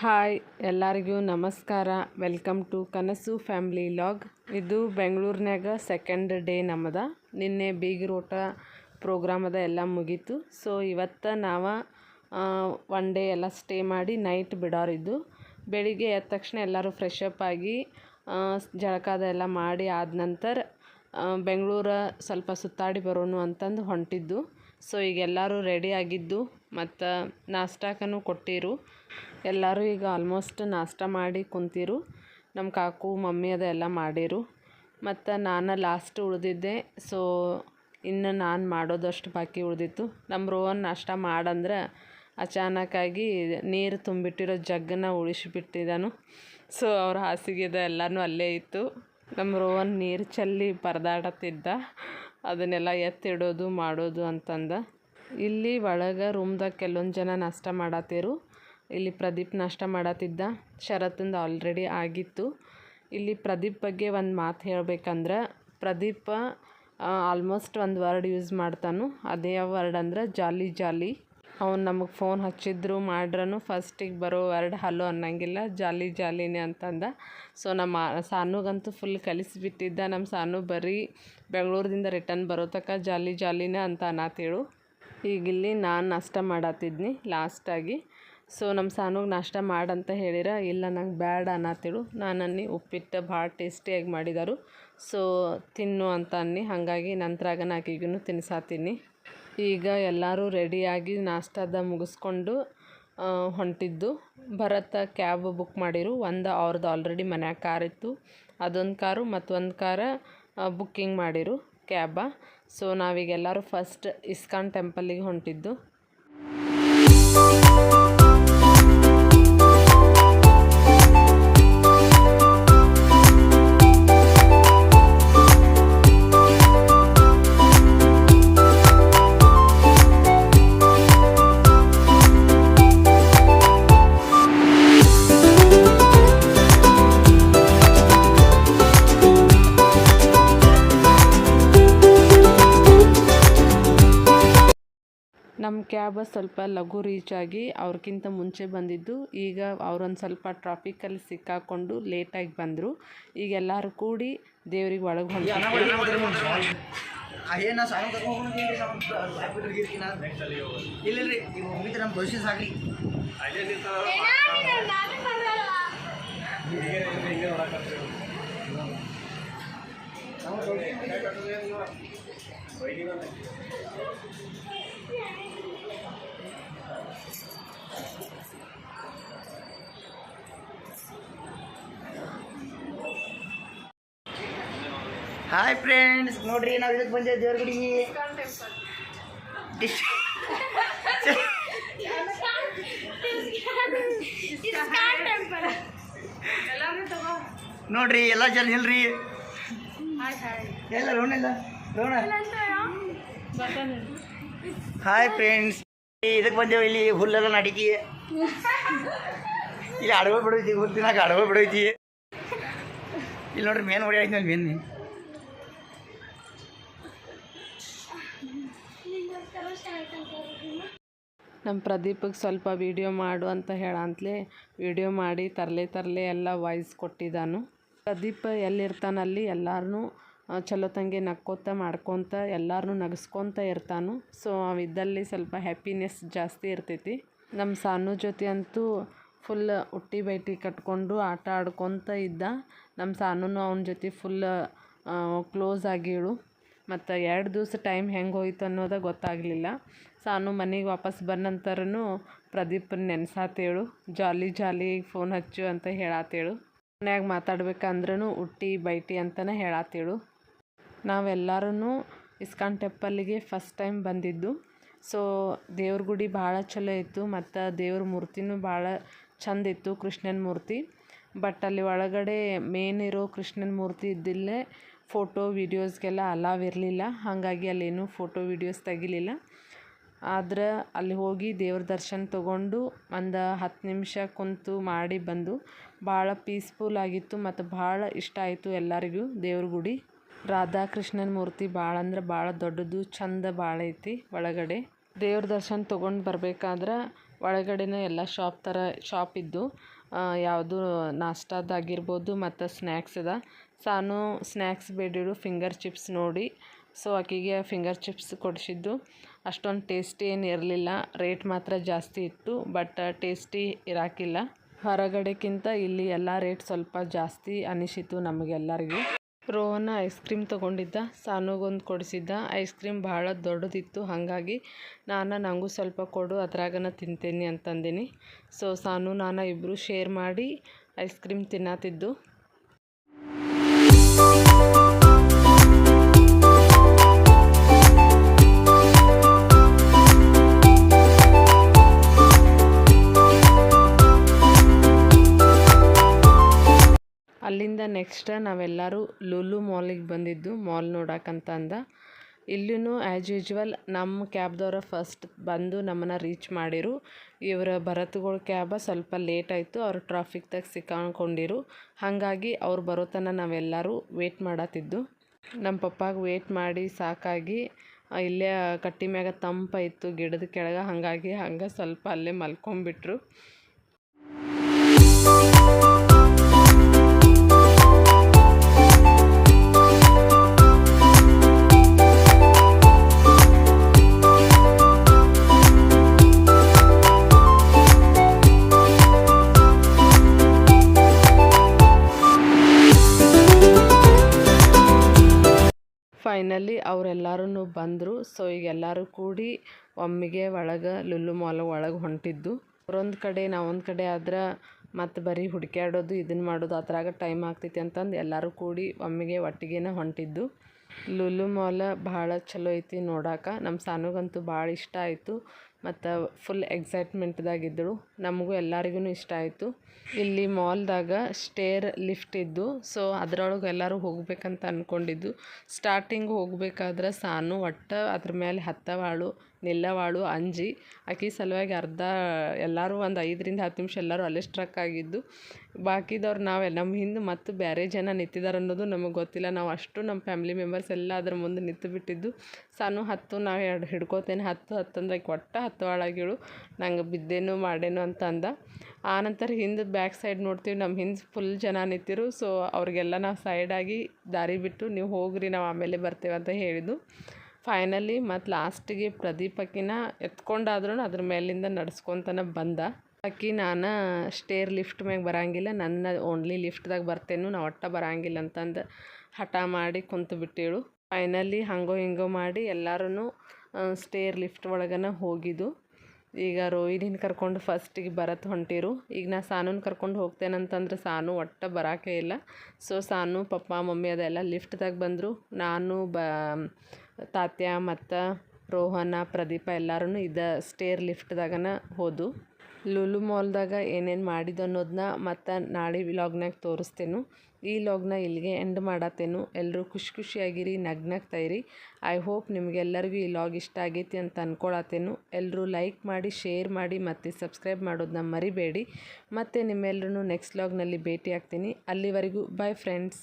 Hi, ಎಲ್ಲರಿಗೂ ನಮಸ್ಕಾರ. Welcome to Kanasu family vlog. ಇದು ಬೆಂಗಳೂರಿನಾಗ ಸೆಕೆಂಡ್ ಡೇ ನಮ್ಮದ. ನಿನ್ನೆ ಬೀಗರೋಟ ಪ್ರೋಗ್ರಾಮ್ ಅದ, ಎಲ್ಲ ಮುಗೀತು. ಸೊ ಇವತ್ತು ನಾವು ಒನ್ ಡೇ ಎಲ್ಲ ಸ್ಟೇ ಮಾಡಿ ನೈಟ್ ಬಿಡೋರಿದ್ದು ಬೆಳಿಗ್ಗೆ ಎದ್ದ ತಕ್ಷಣ ಎಲ್ಲರೂ ಫ್ರೆಶ್ ಅಪ್ ಆಗಿ ಜಳಕಾದ ಎಲ್ಲ ಮಾಡಿ ಆದ ನಂತರ ಬೆಂಗಳೂರು ಸ್ವಲ್ಪ ಸುತ್ತಾಡಿ ಬರೋಣ ಅಂತಂದು ಹೊಂಟಿದ್ದು. ಸೊ ಈಗ ಎಲ್ಲರೂ ರೆಡಿ ಆಗಿದ್ದು. ಮತ್ತು ನಾಷ್ಟಾಕನು ಕೊಟ್ಟಿರು. ಎಲ್ಲರೂ ಈಗ ಆಲ್ಮೋಸ್ಟ್ ನಾಷ್ಟ ಮಾಡಿ ಕುಂತಿರು. ನಮ್ಮ ಕಾಕು, ಮಮ್ಮಿ ಅದೆಲ್ಲ ಮಾಡಿರು. ಮತ್ತು ನಾನು ಲಾಸ್ಟ್ ಉಳಿದಿದ್ದೆ. ಸೊ ಇನ್ನು ನಾನು ಮಾಡೋದಷ್ಟು ಬಾಕಿ ಉಳಿದಿತ್ತು. ನಮ್ಮ ರೋಹನ್ ನಾಷ್ಟ ಮಾಡಂದ್ರೆ ಅಚಾನಕ್ಕಾಗಿ ನೀರು ತುಂಬಿಟ್ಟಿರೋ ಜಗ್ಗನ್ನ ಉಳಿಸಿಬಿಟ್ಟಿದ್ದಾನು ಸೊ ಅವ್ರ ಹಾಸಿಗೆದ ಎಲ್ಲನೂ ಅಲ್ಲೇ ಇತ್ತು. ನಮ್ಮ ರೋವನ್ ನೀರು ಚೆಲ್ಲಿ ಪರದಾಡತ್ತಿದ್ದ. ಅದನ್ನೆಲ್ಲ ಎತ್ತಿಡೋದು, ಮಾಡೋದು ಅಂತಂದ. ಇಲ್ಲಿ ಒಳಗೆ ರೂಮ್ದಾಗ ಕೆಲವೊಂದು ಜನ ನಾಷ್ಟ ಮಾಡತ್ತಿರು ಇಲ್ಲಿ ಪ್ರದೀಪ್ ನಾಷ್ಟ ಮಾಡತ್ತಿದ್ದ ಶರತ್ತಿಂದ ಆಲ್ರೆಡಿ ಆಗಿತ್ತು. ಇಲ್ಲಿ ಪ್ರದೀಪ್ ಬಗ್ಗೆ ಒಂದು ಮಾತು ಹೇಳ್ಬೇಕಂದ್ರೆ, ಪ್ರದೀಪ ಆಲ್ಮೋಸ್ಟ್ ಒಂದು ವರ್ಡ್ ಯೂಸ್ ಮಾಡ್ತಾನು. ಅದೇ ವರ್ಡ್ ಅಂದ್ರೆ ಜಾಲಿ ಜಾಲಿ. ಅವ್ನು ನಮಗೆ ಫೋನ್ ಹಚ್ಚಿದ್ರು ಮಾಡ್ರೂ ಫಸ್ಟಿಗೆ ಬರೋ ವರ್ಡ್ ಹಲೋ ಅನ್ನಂಗಿಲ್ಲ, ಜಾಲಿ ಜಾಲಿನೇ ಅಂತಂದ. ಸೊ ನಮ್ಮ ಸಾನುಗಂತೂ ಫುಲ್ ಕಲಿಸಿಬಿಟ್ಟಿದ್ದ. ನಮ್ಮ ಸಾನು ಬರೀ ಬೆಂಗಳೂರಿಂದ ರಿಟರ್ನ್ ಬರೋ ತನಕ ಜಾಲಿ ಜಾಲಿನೇ ಅಂತ ಅನ್ನತ್ತೇಳು ಈಗ ಇಲ್ಲಿ ನಾನು ನಾಷ್ಟ ಮಾಡತ್ತಿದ್ನಿ ಲಾಸ್ಟಾಗಿ. ಸೊ ನಮ್ಮ ಸಾನುಗೆ ನಾಷ್ಟ ಮಾಡಂತ ಹೇಳಿರ, ಇಲ್ಲ ನಂಗೆ ಬ್ಯಾಡ ಅನ್ನತ್ತಿಳು ನಾನು ಅನ್ನಿ ಉಪ್ಪಿಟ್ಟು ಭಾಳ ಟೇಸ್ಟಿಯಾಗಿ ಮಾಡಿದರು. ಸೊ ತಿನ್ನು ಅಂತ ಅನ್ನಿ, ಹಾಗಾಗಿ ನಂತರಾಗ ನಾಕೀಗೂ ತಿನ್ಸಾತೀನಿ ಈಗ ಎಲ್ಲರೂ ರೆಡಿಯಾಗಿ ನಾಷ್ಟದ ಮುಗಿಸ್ಕೊಂಡು ಹೊಂಟಿದ್ದು. ಭರತ ಕ್ಯಾಬ್ ಬುಕ್ ಮಾಡಿರು. ಒಂದು ಅವ್ರದ್ದು ಆಲ್ರೆಡಿ ಮನ್ಯಾಗ ಕಾರ್ ಇತ್ತು. ಅದೊಂದು ಕಾರು ಮತ್ತೊಂದು ಕಾರ ಬುಕ್ಕಿಂಗ್ ಮಾಡಿರು. ಕ್ಯಾಬ ಸೊ ನಾವೀಗೆಲ್ಲರೂ ಫಸ್ಟ್ ಇಸ್ಕಾನ್ ಟೆಂಪಲ್ಲಿಗೆ ಹೊಂಟಿದ್ದು. ನಮ್ಮ ಕ್ಯಾಬ್ ಸ್ವಲ್ಪ ಲಘು ರೀಚ್ ಆಗಿ ಅವ್ರಿಗಿಂತ ಮುಂಚೆ ಬಂದಿದ್ದು ಈಗ ಅವ್ರೊಂದು ಸ್ವಲ್ಪ ಟ್ರಾಫಿಕಲ್ಲಿ ಸಿಕ್ಕಾಕೊಂಡು ಲೇಟಾಗಿ ಬಂದರು. ಈಗ ಎಲ್ಲರೂ ಕೂಡಿ ದೇವ್ರಿಗೆ ಒಳಗೆ ಹೊಂಟಿದ್ವಿ ಹಾಯ್ ಫ್ರೆಂಡ್ಸ್ ನೋಡ್ರಿ ನಾವು ಇದಕ್ಕೆ ಬಂದೆ ದೇವ್ರ ಗುಡಿಗೆ ಡಿಶ್ ನೋಡ್ರಿ ಎಲ್ಲ ಜನ ಇಲ್ರಿ. ಎಲ್ಲ ಲೋಣಿಲ್ಲ ಲೋಣ ಹಾಯ್ ಫ್ರೆಂಡ್ಸ್ ಇದಕ್ಕೆ ಬಂದೇವು ಇಲ್ಲಿ ಹುಲ್ಲೆಲ್ಲ ನಡೀತಿ ಇಲ್ಲಿ ಅಡವೆ ಬಿಡೈತಿ ಹುಲ್ ತಿನ್ನಕ ಅಡವೆ ಬಿಡೈತಿ ಇಲ್ಲಿ ನೋಡ್ರಿ ಮೇನ್ ಹೊಡಿ ಆಯ್ತು ಮೇನ್. ನಮ್ಮ ಪ್ರದೀಪಿಗೆ ಸ್ವಲ್ಪ ವಿಡಿಯೋ ಮಾಡು ಅಂತ ಹೇಳಂತಲೇ. ವಿಡಿಯೋ ಮಾಡಿ ತರಲೆ ತರಲೆ ಎಲ್ಲ ವಾಯ್ಸ್ ಕೊಟ್ಟಿದ್ದಾನು. ಪ್ರದೀಪ್ ಎಲ್ಲಿರ್ತಾನಲ್ಲಿ ಎಲ್ಲಾರನ್ನೂ ಚಲೋ ತಂಗೆ ನಕ್ಕೋತ ಮಾಡ್ಕೊತ ಎಲ್ಲಾರನ್ನೂ ನಗಿಸ್ಕೊತ ಇರ್ತಾನು. ಸೊ ಅವಿದ್ದಲ್ಲಿ ಸ್ವಲ್ಪ ಹ್ಯಾಪಿನೆಸ್ ಜಾಸ್ತಿ ಇರ್ತೈತಿ. ನಮ್ಮ ಸಾನು ಜೊತೆ ಅಂತೂ ಫುಲ್ ಹುಟ್ಟಿ ಬೈಟಿ ಕಟ್ಕೊಂಡು ಆಟ ಆಡ್ಕೊತ ಇದ್ದ. ನಮ್ಮ ಸಾನುನು ಅವನ ಜೊತೆ ಫುಲ್ ಕ್ಲೋಸ್ ಆಗಿಳು. ಮತ್ತು ಎರಡು ದಿವಸ ಟೈಮ್ ಹೆಂಗೆ ಹೋಯ್ತು ಅನ್ನೋದ ಗೊತ್ತಾಗಲಿಲ್ಲ. ಸಾನು ಮನೆಗೆ ವಾಪಸ್ ಬಂದ ಪ್ರದೀಪ್ ನೆನ್ಸಾತೇಳು. ಜಾಲಿ ಜಾಲಿ ಫೋನ್ ಹಚ್ಚು ಅಂತ ಹೇಳಾತೇಳು. ಮನ್ಯಾಗ ಮಾತಾಡ್ಬೇಕಂದ್ರೂ ಹುಟ್ಟಿ, ಬೈಟಿ ಅಂತಲೇ ಹೇಳಾತೇಳು. ನಾವೆಲ್ಲರೂ ಇಸ್ಕಾನ್ ಟೆಂಪಲ್ಲಿಗೆ ಫಸ್ಟ್ ಟೈಮ್ ಬಂದಿದ್ದು. ಸೊ, ದೇವ್ರ ಗುಡಿ ಭಾಳ ಚಲೋ ಇತ್ತು ಮತ್ತು ದೇವ್ರ ಮೂರ್ತಿನೂ ಭಾಳ ಚಂದ ಇತ್ತು ಕೃಷ್ಣನ ಮೂರ್ತಿ. ಬಟ್ ಅಲ್ಲಿ ಒಳಗಡೆ ಮೇನ್ ಇರೋ ಕೃಷ್ಣನ ಮೂರ್ತಿ ಇದ್ದಿಲ್ಲೇ ಫೋಟೋ ವೀಡಿಯೋಸ್ಗೆಲ್ಲ ಅಲಾವ್ ಇರಲಿಲ್ಲ. ಹಾಗಾಗಿ ಅಲ್ಲೇನು ಫೋಟೋ ವೀಡಿಯೋಸ್ ತೆಗಿಲಿಲ್ಲ. ಆದ್ರೆ ಅಲ್ಲಿ ಹೋಗಿ ದೇವ್ರ ದರ್ಶನ ತೊಗೊಂಡು ಒಂದು ಹತ್ತು ನಿಮಿಷ ಕುಂತು ಮಾಡಿ ಬಂದು ಭಾಳ ಪೀಸ್ಫುಲ್ ಆಗಿತ್ತು ಮತ್ತು ಭಾಳ ಇಷ್ಟ ಆಯಿತು ಎಲ್ಲರಿಗೂ ದೇವ್ರ ಗುಡಿ. ರಾಧಾಕೃಷ್ಣನ ಮೂರ್ತಿ ಭಾಳ ಅಂದ್ರೆ ಭಾಳ ದೊಡ್ಡದು ಚಂದ ಭಾಳ ಐತಿ ಒಳಗಡೆ. ದೇವ್ರ ದರ್ಶನ ತೊಗೊಂಡು ಬರಬೇಕಾದ್ರೆ ಒಳಗಡೆನ ಎಲ್ಲ ಶಾಪ್ ಥರ ಶಾಪ್ ಇದ್ದು ಯಾವುದು ನಾಷ್ಟಾದಾಗಿರ್ಬೋದು ಮತ್ತು ಸ್ನ್ಯಾಕ್ಸ್ ಅದ. ಸಾನು ಸ್ನ್ಯಾಕ್ಸ್ ಬೇಡಿಡು ಫಿಂಗರ್ ಚಿಪ್ಸ್ ನೋಡಿ ಸೊ ಆಕೆಗೆ ಫಿಂಗರ್ ಚಿಪ್ಸ್ ಕೊಡಿಸಿದ್ದು. ಅಷ್ಟೊಂದು ಟೇಸ್ಟಿ ಏನು ಇರಲಿಲ್ಲ ರೇಟ್ ಮಾತ್ರ ಜಾಸ್ತಿ ಇತ್ತು ಬಟ್ ಟೇಸ್ಟಿ ಇರಾಕಿಲ್ಲ. ಹೊರಗಡೆಕ್ಕಿಂತ ಇಲ್ಲಿ ಎಲ್ಲ ರೇಟ್ ಸ್ವಲ್ಪ ಜಾಸ್ತಿ ಅನಿಸಿತು ನಮಗೆಲ್ಲರಿಗೂ. ರೋಹನ ಐಸ್ ಕ್ರೀಮ್ ತೊಗೊಂಡಿದ್ದ, ಸಾನುಗೊಂದು ಕೊಡಿಸಿದ್ದ. ಐಸ್ ಕ್ರೀಮ್ ಭಾಳ ದೊಡ್ಡದಿತ್ತು, ಹಾಗಾಗಿ ನಾನು ನನಗೂ ಸ್ವಲ್ಪ ಕೊಡು, ಅದ್ರಾಗನ ತಿಂತೇನೆ ಅಂತಂದಿನಿ. ಸೊ ಸಾನು, ನಾನು ಇಬ್ಬರು ಶೇರ್ ಮಾಡಿ ಐಸ್ ಕ್ರೀಮ್ ತಿನ್ನತ್ತಿದ್ದು ನೆಕ್ಸ್ಟ್ ನಾವೆಲ್ಲರೂ ಲುಲು ಮಾಲಿಗೆ ಬಂದಿದ್ದು, ಮಾಲ್ ನೋಡೋಕ್ಕಂತ ಅಂದ ಇಲ್ಲೂ ಆ್ಯಸ್ ಯೂಶ್ವಲ್ ನಮ್ಮ ಕ್ಯಾಬ್ದವ್ರು ಫಸ್ಟ್ ಬಂದು ನಮ್ಮನ್ನು ರೀಚ್ ಮಾಡಿರು. ಇವರ ಭರತ್ಗಳ ಕ್ಯಾಬ ಸ್ವಲ್ಪ ಲೇಟ್ ಆಯಿತು, ಅವ್ರು ಟ್ರಾಫಿಕ್ದಾಗ ಸಿಕ್ಕಾಕೊಂಡಿರು. ಹಾಗಾಗಿ ಅವ್ರು ಬರೋ ತನಕ ನಾವೆಲ್ಲರೂ ವೇಟ್ ಮಾಡತ್ತಿದ್ದು ನಮ್ಮ ಪಪ್ಪಾಗೆ ವೇಟ್ ಮಾಡಿ ಸಾಕಾಗಿ ಇಲ್ಲೇ ಕಟ್ಟಿ ಮ್ಯಾಗ ತಂಪಾಯಿತು ಗಿಡದ ಕೆಳಗೆ, ಹಾಗಾಗಿ ಹಂಗೆ ಸ್ವಲ್ಪ ಅಲ್ಲೇ ಮಲ್ಕೊಂಬಿಟ್ರು. ಫೈನಲಿ ಅವರೆಲ್ಲರೂ ಬಂದರು. ಸೊ ಈಗ ಎಲ್ಲರೂ ಕೂಡಿ ಒಮ್ಮೆಗೆ ಒಳಗೆ ಲುಲ್ಲು ಮಾಲ್ ಒಳಗೆ ಹೊಂಟಿದ್ದು. ಅವ್ರೊಂದು ಕಡೆ, ನಾವೊಂದು ಕಡೆ ಆದ್ರೆ ಮತ್ತು ಬರೀ ಹುಡುಕ್ಯಾಡೋದು ಇದನ್ನು ಮಾಡೋದು ಅದ್ರಾಗ ಟೈಮ್ ಆಗ್ತೈತಿ ಅಂತಂದು ಎಲ್ಲರೂ ಕೂಡಿ ಒಮ್ಮೆಗೆ ಒಟ್ಟಿಗೆನೇ ಹೊಂಟಿದ್ದು. ಲುಲು ಮಾಲ್ ಭಾಳ ಚಲೋ ಐತಿ ನೋಡಾಕ. ನಮ್ಮ ಸಾನುಗಂತೂ ಭಾಳ ಇಷ್ಟ ಆಯಿತು. ಮತ್ತು ಫುಲ್ ಎಕ್ಸೈಟ್ಮೆಂಟ್ದಾಗಿದ್ದಳು ನಮಗೂ ಎಲ್ಲರಿಗೂ ಇಷ್ಟ ಆಯಿತು. ಇಲ್ಲಿ ಮಾಲ್ದಾಗ ಸ್ಟೇರ್ ಲಿಫ್ಟ್ ಇದ್ದು ಸೊ ಅದರೊಳಗೆ ಎಲ್ಲರೂ ಹೋಗ್ಬೇಕಂತ ಅಂದ್ಕೊಂಡಿದ್ದು ಸ್ಟಾರ್ಟಿಂಗ್ ಹೋಗಬೇಕಾದ್ರೆ ಸಾನು, ಒಟ್ಟು ಅದ್ರ ಮೇಲೆ ಹತ್ತವಾಳು. ನಿಲ್ಲವಾಳು ಅಂಜಿ. ಆಕೆ ಸಲುವಾಗಿ ಅರ್ಧ ಎಲ್ಲರೂ ಒಂದು ಐದರಿಂದ ಹತ್ತು ನಿಮಿಷ ಎಲ್ಲರೂ ಅಲ್ಲೇ ಸ್ಟ್ರಕ್ ಆಗಿದ್ದು. ಬಾಕಿದವ್ರು ನಾವೆಲ್ಲ ನಮ್ಮ ಹಿಂದೆ ಮತ್ತು ಬೇರೆ ಜನ ನಿಂತಿದ್ದಾರೆ ಅನ್ನೋದು ನಮಗೆ ಗೊತ್ತಿಲ್ಲ. ನಾವು ಅಷ್ಟು ನಮ್ಮ ಫ್ಯಾಮಿಲಿ ಮೆಂಬರ್ಸ್ ಎಲ್ಲ ಅದ್ರ ಮುಂದೆ ನಿಂತು ಬಿಟ್ಟಿದ್ದು. ಸಾನು ಹತ್ತು, ನಾವು ಎರಡು ಹಿಡ್ಕೋತೇನೆ. ಹತ್ತು ಅಂದ್ರೆ ಆಕೆ ಹತ್ತು ಹಾಳಾಗಿಳು ನಂಗೆ ಬಿದ್ದೇನು ಮಾಡೇನು ಅಂತ ಅಂದ. ಆನಂತರ ಹಿಂದೆ ಬ್ಯಾಕ್ ಸೈಡ್ ನೋಡ್ತೀವಿ ನಮ್ಮ ಹಿಂದೆ ಫುಲ್ ಜನ ನಿಂತಿರು. ಸೊ ಅವ್ರಿಗೆಲ್ಲ ನಾವು ಸೈಡಾಗಿ ದಾರಿ ಬಿಟ್ಟು, ನೀವು ಹೋಗ್ರಿ, ನಾವು ಆಮೇಲೆ ಬರ್ತೇವೆ ಅಂತ ಹೇಳಿದ್ದು. ಫೈನಲಿ ಮತ್ತು ಲಾಸ್ಟಿಗೆ ಪ್ರದೀಪ್ ಅಕ್ಕಿನ ಎತ್ಕೊಂಡಾದ್ರೂ ಅದ್ರ ಮೇಲಿಂದ ನಡ್ಸ್ಕೊತನ ಬಂದ. ಅಕ್ಕಿ ನಾನು ಸ್ಟೇರ್ ಲಿಫ್ಟ್ ಮ್ಯಾಗ ಬರಂಗಿಲ್ಲ, ನನ್ನ ಓನ್ಲಿ ಲಿಫ್ಟ್ದಾಗ ಬರ್ತೇನು, ನಾ ಒಟ್ಟ ಬರಂಗಿಲ್ಲ ಅಂತಂದು ಹಠ ಮಾಡಿ ಕುಂತು ಬಿಟ್ಟೇಳು. ಫೈನಲಿ ಹಂಗೋ ಹಿಂಗೋ ಮಾಡಿ ಎಲ್ಲರೂ ಸ್ಟೇರ್ ಲಿಫ್ಟ್ ಒಳಗನ ಹೋಗಿದ್ದು. ಈಗ ರೋಹಿಣಿನ ಕರ್ಕೊಂಡು ಫಸ್ಟಿಗೆ ಬರತ್ ಹೊಂಟಿರು. ಈಗ ನಾ ಸಾನೂನ ಕರ್ಕೊಂಡು ಹೋಗ್ತೇನಂತಂದ್ರೆ ಸಾನು ಒಟ್ಟು ಬರೋಕೆ ಇಲ್ಲ. ಸೊ ಸಾನು, ಪಪ್ಪ, ಮಮ್ಮಿ ಅದೆಲ್ಲ ಲಿಫ್ಟ್ದಾಗ ಬಂದರು. ನಾನು ಬ ತಾತ್ಯ, ಮತ್ತು ರೋಹನ, ಪ್ರದೀಪ ಎಲ್ಲರೂ ಇದ ಸ್ಟೇರ್ ಲಿಫ್ಟ್ದಾಗನ ಹೋದು. ಲುಲು ಮಾಲ್ದಾಗ ಏನೇನು ಮಾಡಿದ್ದು ಅನ್ನೋದನ್ನ ಮತ್ತು ನಾಳೆ ವ್ಲಾಗ್ನಾಗ ತೋರಿಸ್ತೇನು. ಈ ಲಾಗ್ನ ಇಲ್ಲಿಗೆ ಎಂಡ್ ಮಾಡತ್ತೇನು. ಎಲ್ಲರೂ ಖುಷಿ ಖುಷಿಯಾಗಿರಿ ನಗ್ನಗ್ತಾಯಿರಿ ಐ ಹೋಪ್ ನಿಮಗೆಲ್ಲರಿಗೂ ಈ ಲಾಗ್ ಇಷ್ಟ ಆಗೈತಿ ಅಂತ ಅಂದ್ಕೊಳತ್ತೇನು ಎಲ್ಲರೂ ಲೈಕ್ ಮಾಡಿ ಶೇರ್ ಮಾಡಿ, ಮತ್ತು ಸಬ್ಸ್ಕ್ರೈಬ್ ಮಾಡೋದನ್ನ ಮರಿಬೇಡಿ. ಮತ್ತು ನಿಮ್ಮೆಲ್ಲರೂ ನೆಕ್ಸ್ಟ್ ಲಾಗ್ನಲ್ಲಿ ಭೇಟಿ ಆಗ್ತೀನಿ. ಅಲ್ಲಿವರೆಗೂ ಬಾಯ್ ಫ್ರೆಂಡ್ಸ್